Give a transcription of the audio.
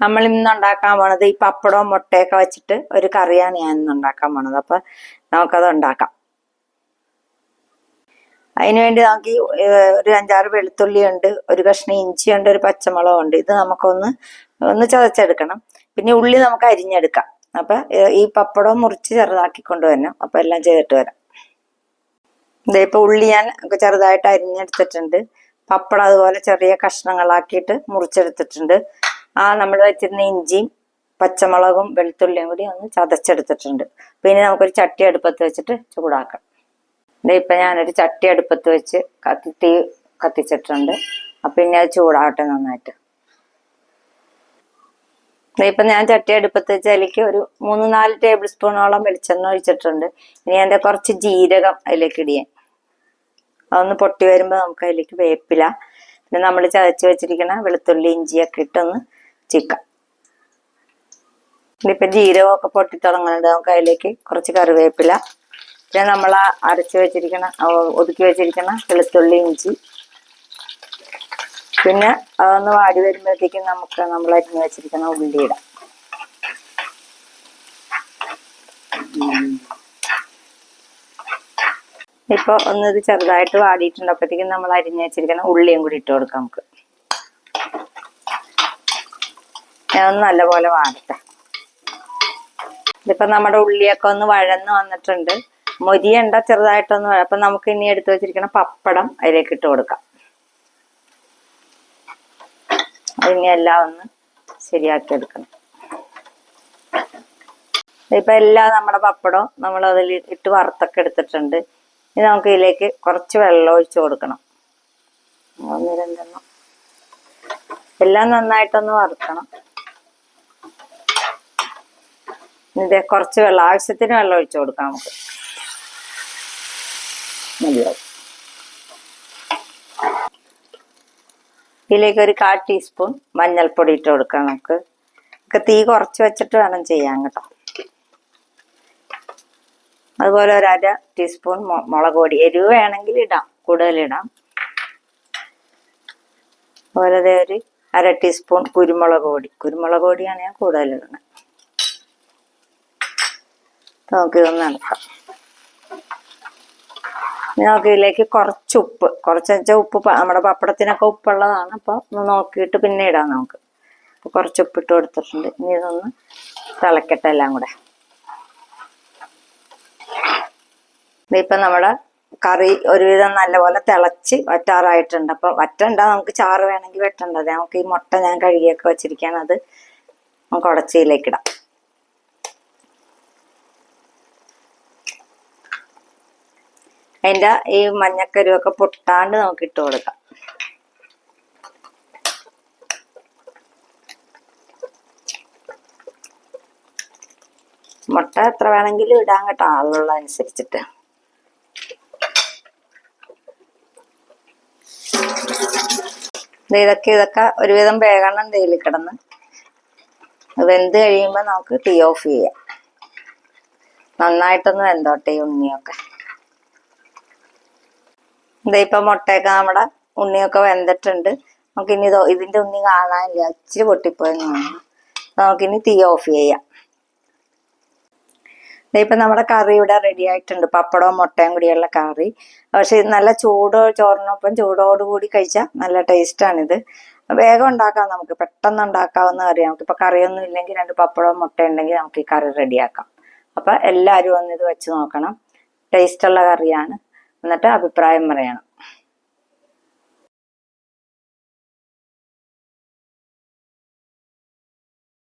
നമ്മൾ ഇന്ന് ഉണ്ടാക്കാൻ പോണത് ഈ പപ്പടവും മുട്ടയൊക്കെ വെച്ചിട്ട് ഒരു കറിയാണ് ഞാൻ ഇന്ന് ഉണ്ടാക്കാൻ പോണത്. അപ്പൊ നമുക്കത് ഉണ്ടാക്കാം. അതിനുവേണ്ടി നമുക്ക് ഒരു അഞ്ചാറ് വെളുത്തുള്ളി ഉണ്ട് ഒരു കഷ്ണം ഇഞ്ചി ഉണ്ട് ഒരു പച്ചമുളകും ഉണ്ട്. ഇത് നമുക്കൊന്ന് ഒന്ന് ചതച്ചെടുക്കണം. പിന്നെ ഉള്ളി നമുക്ക് അരിഞ്ഞെടുക്കാം. അപ്പൊ ഈ പപ്പടവും മുറിച്ച് ചെറുതാക്കി കൊണ്ടുവരണം അപ്പൊ എല്ലാം ചെയ്തിട്ട് വരാം. ഇതേ ഇപ്പൊ ഉള്ളി ഞാൻ ചെറുതായിട്ട് അരിഞ്ഞെടുത്തിട്ടുണ്ട്. പപ്പടം അതുപോലെ ചെറിയ കഷ്ണങ്ങളാക്കിയിട്ട് മുറിച്ചെടുത്തിട്ടുണ്ട്. ആ നമ്മൾ വെച്ചിരുന്ന ഇഞ്ചിയും പച്ചമുളകും വെളുത്തുള്ളിയും കൂടി ഒന്ന് ചതച്ചെടുത്തിട്ടുണ്ട്. പിന്നെ നമുക്കൊരു ചട്ടി അടുപ്പത്ത് വെച്ചിട്ട് ചൂടാക്കാം. ഇപ്പൊ ഞാനൊരു ചട്ടി അടുപ്പത്ത് വെച്ച് കത്തി തീ കത്തിച്ചിട്ടുണ്ട്. അപ്പം പിന്നെ അത് ചൂടാവട്ടെ നന്നായിട്ട്. ഇപ്പം ഞാൻ ചട്ടി അടുപ്പത്ത് വെച്ച് അതിലേക്ക് ഒരു മൂന്ന് നാല് ടേബിൾ സ്പൂണോളം വെളിച്ചെണ്ണ ഒഴിച്ചിട്ടുണ്ട്. ഇനി എന്റെ കുറച്ച് ജീരകം അതിലേക്ക് ഇടിയാൻ അതൊന്ന് പൊട്ടി വരുമ്പോൾ നമുക്ക് അതിലേക്ക് വേപ്പില. പിന്നെ നമ്മൾ ചതച്ച് വെച്ചിരിക്കുന്ന വെളുത്തുള്ളി ഇഞ്ചിയൊക്കെ ഇട്ടൊന്ന് ചിക്കാം ഇതിപ്പോ ജീരകമൊക്കെ പൊട്ടി തുടങ്ങുന്നുണ്ട് നമുക്ക് അതിലേക്ക് കുറച്ച് കറിവേപ്പില പിന്നെ നമ്മൾ അരച്ച് വെച്ചിരിക്കണ ഒതുക്കി വെച്ചിരിക്കണ വെളുത്തുള്ളി ഇഞ്ചി. പിന്നെ അതൊന്ന് വാടി വരുമ്പോഴത്തേക്കും നമുക്ക് നമ്മൾ അരിഞ്ഞു വെച്ചിരിക്കുന്ന ഉള്ളി ഇടാം ഇപ്പൊ ഒന്ന് ചെറുതായിട്ട് വാടിയിട്ടുണ്ടപ്പോഴത്തേക്കും നമ്മൾ അരിഞ്ഞു വെച്ചിരിക്കുന്ന ഉള്ളിയും കൂടി ഇട്ട് കൊടുക്കാം നമുക്ക്. അതൊന്ന് നല്ലപോലെ വാടട്ടെ ഇതിപ്പോ നമ്മുടെ ഉള്ളിയൊക്കെ ഒന്ന് വഴന്ന് വന്നിട്ടുണ്ട്. മൊരിയണ്ട ചെറുതായിട്ടൊന്ന് അപ്പൊ നമുക്ക് ഇനി എടുത്തു വെച്ചിരിക്കുന്ന പപ്പടം അതിലേക്ക് ഇട്ട് കൊടുക്കാം. അതിനെ എല്ലാം ഒന്ന് ശരിയാക്കി എടുക്കണം. ഇപ്പൊ എല്ലാം നമ്മുടെ പപ്പടവും നമ്മൾ അതിൽ ഇട്ട് വറുത്തൊക്കെ എടുത്തിട്ടുണ്ട്. ഇനി നമുക്ക് ഇതിലേക്ക് കുറച്ച് വെള്ളം ഒഴിച്ച് കൊടുക്കണം. എല്ലാം നന്നായിട്ടൊന്ന് വറുക്കണം. ഇത് കുറച്ച് വെള്ളം ആവശ്യത്തിന് വെള്ളം ഒഴിച്ചു കൊടുക്കാം നമുക്ക്. ഇതിലേക്ക് ഒരു കാൽ ടീസ്പൂൺ മഞ്ഞൾപ്പൊടി ഇട്ട് കൊടുക്കാം നമുക്ക്. ഒക്കെ തീ കുറച്ച് വെച്ചിട്ട് വേണം ചെയ്യാൻ കേട്ടോ. അതുപോലെ ഒരു അര ടീസ്പൂൺ മുളക് പൊടി. എരിവ് വേണമെങ്കിൽ ഇടാം കൂടുതലിടാം അതുപോലെ ഒരു അര ടീസ്പൂൺ കുരുമുളക് പൊടി. കുരുമുളക് പൊടിയാണ് ഞാൻ കൂടുതൽ ഇടുന്നത്. നമുക്കിതൊന്ന് ഇനി നമുക്ക് ഇതിലേക്ക് കുറച്ച് ഉപ്പ് കുറച്ച് വെച്ചാൽ ഉപ്പ് നമ്മുടെ പപ്പടത്തിനൊക്കെ ഉപ്പുള്ളതാണ്. അപ്പോൾ ഒന്ന് നോക്കിയിട്ട് പിന്നെ ഇടാം നമുക്ക്. അപ്പോൾ കുറച്ച് ഉപ്പിട്ട് കൊടുത്തിട്ടുണ്ട്. ഇനി ഇതൊന്ന് തിളക്കട്ടെ എല്ലാം കൂടെ. ഇപ്പൊ നമ്മുടെ കറി ഒരുവിധം നല്ലപോലെ തിളച്ച് വറ്റാറായിട്ടുണ്ട്. അപ്പൊ വറ്റണ്ട നമുക്ക് ചാറ് വേണമെങ്കിൽ വെട്ടണ്ടത് നമുക്ക് ഈ മുട്ട ഞാൻ കഴുകിയൊക്കെ വെച്ചിരിക്കുകയാണ്. അത് നമുക്ക് ഉടച്ചയിലേക്ക് ഇടാം. അതിന്റെ ഈ മഞ്ഞക്കരുവൊക്കെ പൊട്ടാണ്ട് നമുക്ക് ഇട്ട് കൊടുക്കാം. മുട്ട എത്ര വേണമെങ്കിലും ഇടാൻ കേട്ടോ ആളുള്ള അനുസരിച്ചിട്ട്. ഇതൊക്കെ ഇതൊക്കെ ഒരുവിധം വേഗണം ഡെയിലി കിടന്ന് വെന്ത് കഴിയുമ്പോൾ നമുക്ക് തീ ഓഫ് ചെയ്യാം. നന്നായിട്ടൊന്ന് വെന്തോട്ടെ ഉണ്ണിയൊക്കെ. ദേ ഇപ്പൊ മുട്ടയൊക്കെ നമ്മുടെ ഉണ്ണിയൊക്കെ വെന്തിട്ടുണ്ട്. നമുക്കിനി ഇതോ ഇതിന്റെ ഉണ്ണി കാണാനില്ല. ഇച്ചിരി പൊട്ടിപ്പോയെന്ന് തോന്നുന്നു. നമുക്കിനി തീ ഓഫ് ചെയ്യാം. ഇപ്പൊ നമ്മുടെ കറി ഇവിടെ റെഡി ആയിട്ടുണ്ട്. പപ്പടവും മുട്ടയും കൂടിയുള്ള കറി. പക്ഷെ ഇത് നല്ല ചൂട് ചോറിനൊപ്പം ചൂടോടുകൂടി കഴിച്ചാൽ നല്ല ടേസ്റ്റാണിത് വേഗം ഉണ്ടാക്കാം നമുക്ക്. പെട്ടെന്ന് ഉണ്ടാക്കാവുന്ന കറി നമുക്ക് ഇപ്പൊ കറിയൊന്നും ഇല്ലെങ്കിൽ രണ്ട് പപ്പടവും മുട്ട ഉണ്ടെങ്കിൽ നമുക്ക് ഈ കറി റെഡിയാക്കാം അപ്പൊ എല്ലാവരും ഒന്ന് ഇത് വെച്ച് നോക്കണം. ടേസ്റ്റുള്ള കറിയാണ്. എന്നിട്ട് അഭിപ്രായം പറയണം.